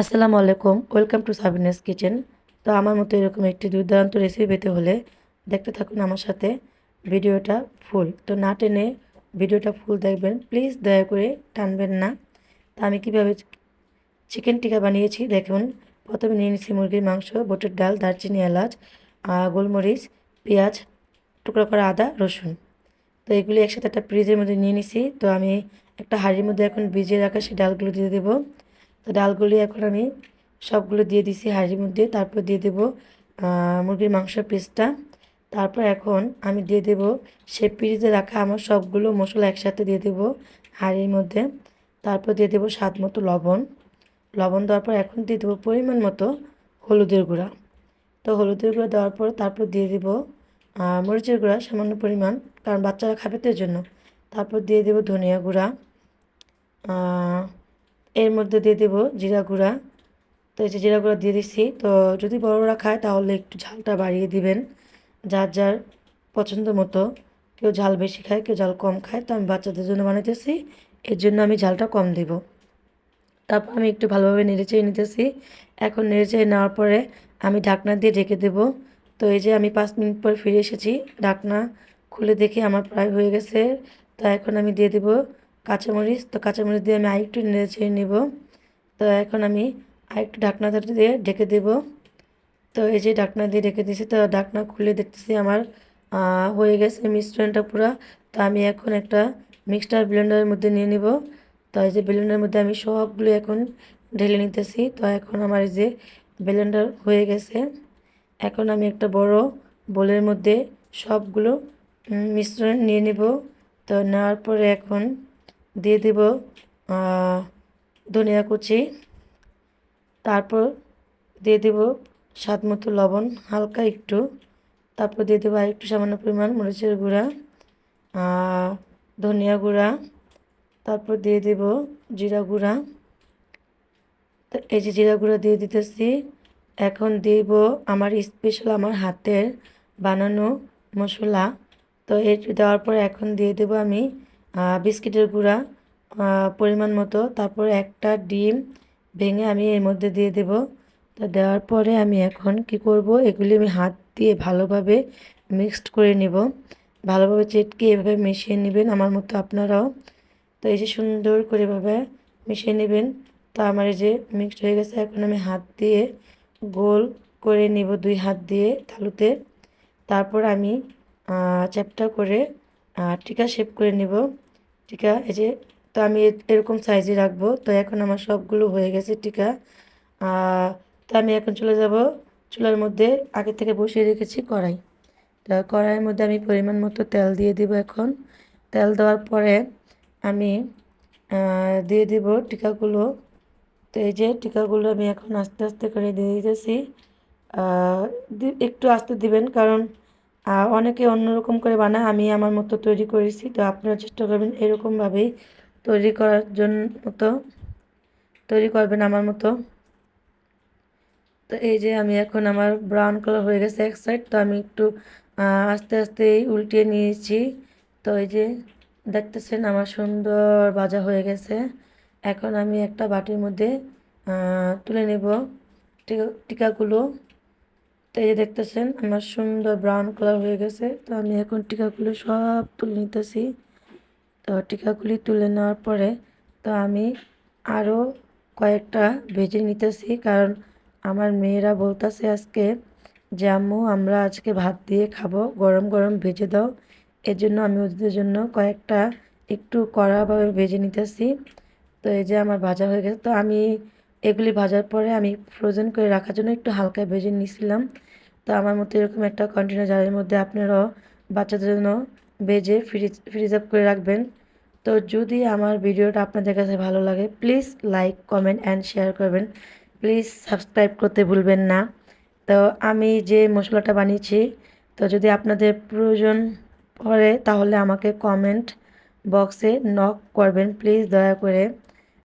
আসসালামু আলাইকুম, welcome to Sabinus kitchen. তো আমার মতো এরকম একটি দুর্দান্ত রেসিপি পেতে হলে দেখতে থাকুন আমার সাথে ভিডিওটা ফুল। তো না টেনে ভিডিওটা ফুল দেখবেন, প্লিজ দয়া করে টানবেন না। তা আমি কীভাবে চিকেন টিকা বানিয়েছি দেখুন। প্রথমে নিয়ে নিচ্ছি মুরগির মাংস, বুটের ডাল, দারচিনি, এলাচ গোলমরিচ, পেঁয়াজ, টুকরো করা আদা, রসুন। তো এগুলি একসাথে একটা ফ্রিজের মধ্যে নিয়ে নিছি তো আমি একটা হাঁড়ির মধ্যে এখন ভিজিয়ে রাখা সেই ডালগুলো দিয়ে দেবো। তো ডালগুলি এখন আমি সবগুলো দিয়ে দিছি, হাঁড়ির মধ্যে। তারপর দিয়ে দেবো মুরগির মাংসের পিসটা তারপর এখন আমি দিয়ে দেবো সে ফ্রিজে রাখা আমার সবগুলো মশলা একসাথে দিয়ে দেবো হাঁড়ির মধ্যে। তারপর দিয়ে দেবো স্বাদ মতো লবণ। লবণ দেওয়ার পর এখন দিয়ে দেবো পরিমাণ মতো হলুদের গুঁড়া। তো হলুদের গুঁড়া দেওয়ার পর তারপর দিয়ে দেবো মরিচের গুঁড়া সামান্য পরিমাণ, কারণ বাচ্চারা খাবে তো জন্য তারপর দিয়ে দেবো ধনিয়া গুঁড়া এর মধ্যে দিয়ে দেবো জিরা গুঁড়া। তো এই যে জিরা গুঁড়া দিয়ে দিচ্ছি তো যদি বড়রা খায় তাহলে একটু ঝালটা বাড়িয়ে দিবেন। যার যার পছন্দ মতো। কেউ ঝাল বেশি খায়, কেউ ঝাল কম খায়। তো আমি বাচ্চাদের জন্য বানাইতেছি। এর জন্য আমি ঝালটা কম দিব। তারপর আমি একটু ভালোভাবে নেড়েচেড়ে নিতেছি। এখন নেড়েচেড়ে নেওয়ার পরে আমি ঢাকনা দিয়ে ঢেকে দেব। তো এই যে আমি পাঁচ মিনিট পর ফিরে এসেছি। ঢাকনা খুলে দেখে আমার প্রায় হয়ে গেছে। তো এখন আমি দিয়ে দেব কাঁচামরিচ, তো কাঁচামরিচ দিয়ে আমি আরেকটু নেড়েচেড়ে নেব। তো এখন আমি আরেকটু ঢাকনা দিয়ে ঢেকে দেব। তো এই যে ঢাকনা দিয়ে ঢেকে দিয়েছি, তো ঢাকনা খুলে দেখতেছি আমার হয়ে গেছে মিশ্রণটা পুরো। তো আমি এখন একটা মিক্সটার ব্লেন্ডারের মধ্যে নিয়ে নিব। তো এই যে ব্লেন্ডারের মধ্যে আমি সবগুলো এখন ঢেলে নিতেছি। তো এখন আমার এই যে ব্লেন্ডার হয়ে গেছে। এখন আমি একটা বড় বোলের মধ্যে সবগুলো মিশ্রণ নিয়ে নিব। তো নেওয়ার পরে এখন দিয়ে দেব ধনিয়া কুচি। তারপর দিয়ে দেব স্বাদ মতো লবণ, হালকা একটু। তারপর দিয়ে দেবো আরেকটু সামান্য পরিমাণ মরিচের গুঁড়া ধনিয়া গুঁড়া। তারপর দিয়ে দেব জিরা গুঁড়া। তো এই যে জিরা গুঁড়া দিয়ে দিতেছি, এখন দিব আমার স্পেশাল আমার হাতের বানানো মশলা। তো এটি দেওয়ার পর এখন দিয়ে দেব আমি বিস্কিটের গুঁড়া পরিমাণ মতো। তারপর একটা ডিম ভেঙে আমি এর মধ্যে দিয়ে দেব। তো দেওয়ার পরে আমি এখন কি করব? এগুলি আমি হাত দিয়ে ভালোভাবে মিক্সড করে নেব। ভালোভাবে চেটকে এভাবে মিশিয়ে নেবেন আমার মতো আপনারাও। তো এই যে সুন্দর করে এভাবে মিশিয়ে নেবেন। তা আমার এই যে মিক্সড হয়ে গেছে, এখন আমি হাত দিয়ে গোল করে নিব দুই হাত দিয়ে তালুতে। তারপর আমি চ্যাপটা করে আহ, টিকা শেপ করে নেব। টিকা এই যে তো আমি এরকম সাইজে রাখব। তো এখন আমার সবগুলো হয়ে গেছে টিকা। তো আমি এখন চলে যাব চুলার মধ্যে আগে থেকে বসিয়ে রেখেছি কড়াই। তো কড়াইয়ের মধ্যে আমি পরিমাণ মতো তেল দিয়ে দিব এখন। তেল দেওয়ার পরে আমি দিয়ে দিব টিকাগুলো। তো এই যে টিকাগুলো আমি এখন আস্তে আস্তে করে দিয়ে দিতেছি। একটু আস্তে দিবেন কারণ অনেকে অন্যরকম করে বানায়, আমি আমার মতো তৈরি করেছি। তো আপনারা চেষ্টা করবেন এরকমভাবেই তৈরি করার জন্য মতো, তৈরি করবেন আমার মতো। তো এই যে আমি এখন আমার ব্রাউন কালার হয়ে গেছে এক সাইড তো আমি একটু আস্তে আস্তে উল্টিয়ে নিয়েছি। তো এই যে দেখতেছেন আমার সুন্দর ভাজা হয়ে গেছে। এখন আমি একটা বাটির মধ্যে তুলে নেব টিকা, টিকাগুলো। তো এই যে দেখতেছেন, আমার সুন্দর ব্রাউন কালার হয়ে গেছে। তো আমি এখন টিকাগুলো সব তুলে নিতেছি। তো টিকাগুলি তুলে নেওয়ার পরে তো আমি আরও কয়েকটা ভেজে নিতেছি। কারণ আমার মেয়েরা বলতেছে আজকে যে, আম্মু, আমরা আজকে ভাত দিয়ে খাব। গরম গরম ভেজে দাও। এর জন্য আমি ওদের জন্য কয়েকটা একটু কড়াভাবে ভেজে নিতেছি। তো এই যে আমার ভাজা হয়ে গেছে। তো আমি এগুলি ভাজার পরে আমি ফ্রোজেন করে রাখার জন্য একটু হালকা ভেজে নিয়েছিলাম। তো আমার মতো এরকম একটা কন্টেনার জারের মধ্যে আপনারাও বাচ্চাদের জন্য ভেজে ফ্রিজ ফ্রিজ আপ করে রাখবেন। তো যদি আমার ভিডিওটা আপনাদের কাছে ভালো লাগে please like comment and share করবেন। প্লিজ সাবস্ক্রাইব করতে ভুলবেন না। তো আমি যে মশলাটা বানিয়েছি, তো যদি আপনাদের প্রয়োজন পড়ে তাহলে আমাকে কমেন্ট বক্সে নক করবেন। প্লিজ দয়া করে।